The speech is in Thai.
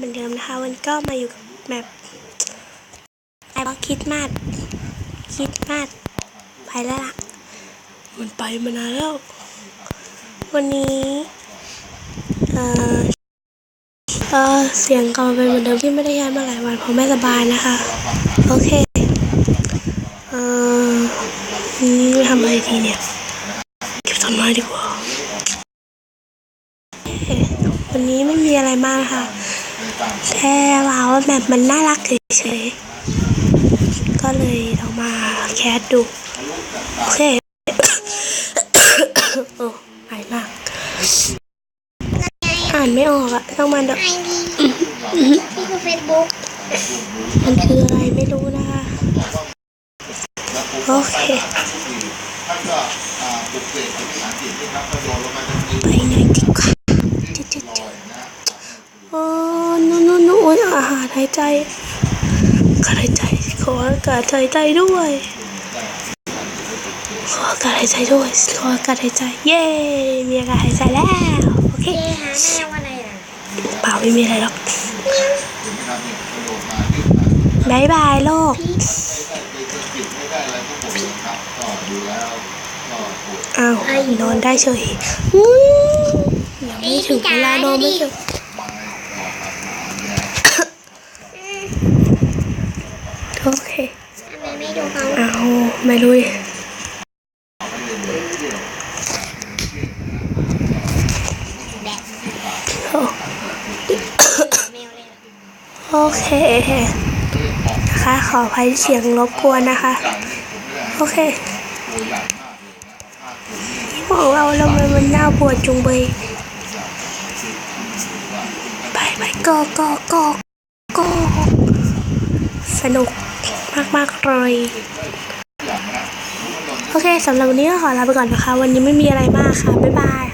เหมือนเดิมนะคะ วันก็มาอยู่กับแบบไอ้บล็อกคิดมากคิดมากไปแล้วล่ะ มันไปมานานแล้ว วันนี้ เอ่อเอ่อเสียงกลับมาเป็นเหมือนเดิมที่ไม่ได้ย้ายมาหลายวันเพราะไม่สบายนะคะ โอเค เอ่อนี่ทำอะไรทีเนี่ย เก็บต้นไม้ดีกว่า วันนี้ไม่มีอะไรมากนะคะ แค่ว่าวแบบมันน่ารักเฉยๆ ก็เลยลองมาแคสดู โอเคโอ้หายมาก อ่านไม่ออกอะต้องมาดไอดีนี่คือเฟซบุ๊กมันคืออะไรไม่รู้นะคะ โอเคไปหน่อยดีกว่าจิ๊ดจิ๊ดจิ๊ดโอ้นู่นนู่นนู่นอาหายใจขอหายใจ ขออากาศหายใจด้วย ขออากาศหายใจด้วย ขออากาศหายใจ เย้ มีอากาศหายใจแล้ว โอเคเจหาแม่ว่าอะไรล่ะเปล่าไม่มีอะไรหรอกบายบายโลก อ้าวนอนได้เฉยยังไม่ถึงเวลานอนไม่ถึง โอเคทำไมไม่ดูเขาเอาไม่รู้โอเลยโอเคนะคะขออภัยเสียงรบกวนนะคะ โอเคของเราเรามันมันน่าปวดจุงเบยไปไปก็ก็ก็ก็สนุก มากๆเลยโอเคสำหรับวันนี้ก็ขอลาไปก่อนนะคะ วันนี้ไม่มีอะไรมากค่ะ บ๊ายบาย